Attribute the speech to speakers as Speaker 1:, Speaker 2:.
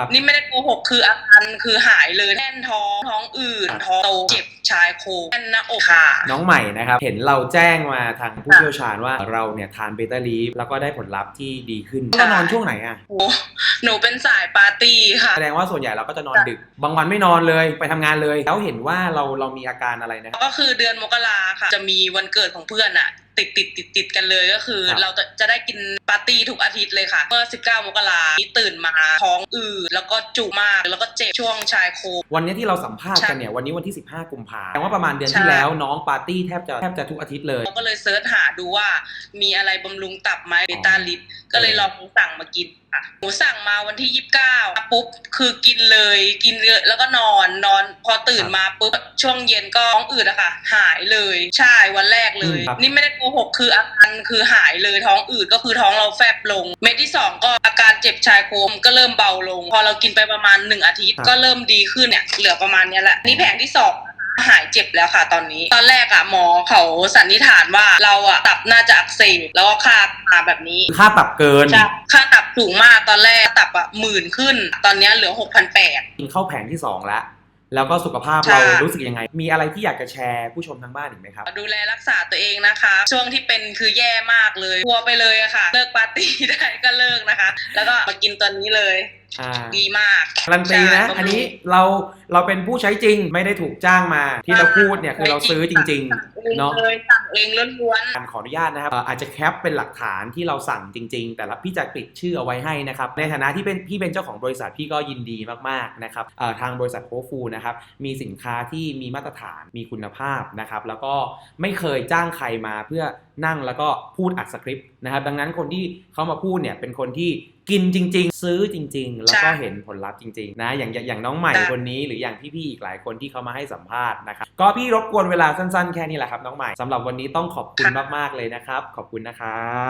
Speaker 1: ครับ
Speaker 2: นี่ไม่ได้โกหกคืออาการคือหายเลยแน่นท้องท้องอืดท้องโตเจ็บชายโครงแน่นหน้าอกค่ะ
Speaker 1: น้องใหม่นะครับ เห็นเราแจ้งมาทางผู้เชี่ยวชาญว่าเราเนี่ยทานเบต้าลีฟแล้วก็ได้ผลลัพธ์ที่ดีขึ้น
Speaker 2: ใช่
Speaker 1: เรานอนช่วงไหนอะ
Speaker 2: โอ้หนูเป็นสายปาร์ตี้ค่ะ
Speaker 1: แสดงว่าส่วนใหญ่เราก็จะนอนดึก บางวันไม่นอนเลยไปทำงานเลย แล้วเห็นว่าเราเรามีอาการอะไรนะครับ
Speaker 2: ก็คือเดือนมกราค่ะ จะมีวันเกิดของเพื่อนอะ ติดติดติดติดกันเลยก็คือ
Speaker 1: ครับ
Speaker 2: เราจะจะได้กินปาร์ตี้ทุกอาทิตย์เลยค่ะ เมื่อ 19 มกราตื่นมาท้องอืดแล้วก็จุกมากแล้วก็เจ็บช่วงชายโครง
Speaker 1: วันนี้ที่เราสัมภาษณ์
Speaker 2: ใช่
Speaker 1: กันเนี่ยวันนี้วันที่ 15 กุมภาแสดงว่าประมาณเดือนที่
Speaker 2: ใช่
Speaker 1: แล้วน้องปาร์ตี้แทบจะแทบจะทุกอาทิตย์เลย
Speaker 2: เราก็เลยเซิร์ชหาดูว่ามีอะไรบำรุงตับไหมเบต้าลิปก็เลยลองสั่งมากินค่ะหนูสั่งมาวันที่ 29 ปุ๊บคือกินเลยกินเยอะแล้วก็นอนนอนพอตื่นมาปุ๊บช่วงเย็นก็ท้องอืดอะค่ะ หายเลยใช่วันแรกเลย
Speaker 1: อืมครับ
Speaker 2: นี่ไม่ได้โกหกคืออาการคือหายเลยท้องอืดก็คือท้องเราแฟบลง เม็ดที่สองก็อาการเจ็บชายโครงก็เริ่มเบาลง พอเรากินไปประมาณหนึ่งอาทิตย์ก็เริ่มดีขึ้นเนี่ยเหลือประมาณเนี้ยแหละนี่แผงที่สอง หายเจ็บแล้วค่ะตอนนี้ ตอนแรกอะหมอเขาสันนิษฐานว่าเราอะตับน่าจะอักเสบแล้วก็ค่ามาแบบนี้
Speaker 1: ค่าปรับเกิน
Speaker 2: ใช่ค่าตับสูงมากตอนแรกตับอะหมื่นขึ้น ตอนเนี้ยเหลือหกพันแปด
Speaker 1: กินเข้าแผงที่ 2 แล้ว แล้วก็สุขภาพ
Speaker 2: ใช่
Speaker 1: เรารู้สึกยังไง มีอะไรที่อยากจะแชร์ผู้ชมทางบ้านอีกไหมครับ
Speaker 2: ดูแลรักษาตัวเองนะคะ ช่วงที่เป็นคือแย่มากเลยกลัวไปเลยอะค่ะ เลิกปาร์ตี้ได้ก็เลิกนะคะ แล้วก็มากินตัวนี้เลย
Speaker 1: อ่า
Speaker 2: ดีมาก
Speaker 1: การันตีนะ
Speaker 2: ใช่
Speaker 1: อันนี้เราเราเป็นผู้ใช้จริงไม่ได้ถูกจ้างมา ที่เราพูดเนี่ยคือเราซื้อจริงๆเนาะ
Speaker 2: เลยสั่งเองล้วน
Speaker 1: การขออนุญาตนะครับเอ่ออาจจะแคปเป็นหลักฐานที่เราสั่งจริง ๆ แต่ละพี่จะปิดชื่อเอาไว้ให้นะครับ ในฐานะที่เป็นพี่เป็นเจ้าของบริษัทพี่ก็ยินดีมากๆนะครับเอ่อทางบริษัทโคฟูนะครับมีสินค้าที่มีมาตรฐานมีคุณภาพนะครับแล้วก็ไม่เคยจ้างใครมาเพื่อนั่งแล้วก็พูดอัดสคริปต์นะครับดังนั้นคนที่เขามาพูดเนี่ยเป็นคนที่ กินจริง ๆ ซื้อจริง ๆ แล้วก็
Speaker 2: ใช่
Speaker 1: เห็นผลลัพธ์จริง ๆ นะ อย่างอย่างอย่างน้องใหม่
Speaker 2: ใช่
Speaker 1: คนนี้หรืออย่างพี่ๆอีกหลายคนที่เขามาให้สัมภาษณ์นะครับก็พี่รบกวนเวลาสั้นๆ แค่นี้แหละครับน้องใหม่สำหรับวันนี้ต้องขอบคุณมากๆเลยนะครับ ขอบคุณนะครับ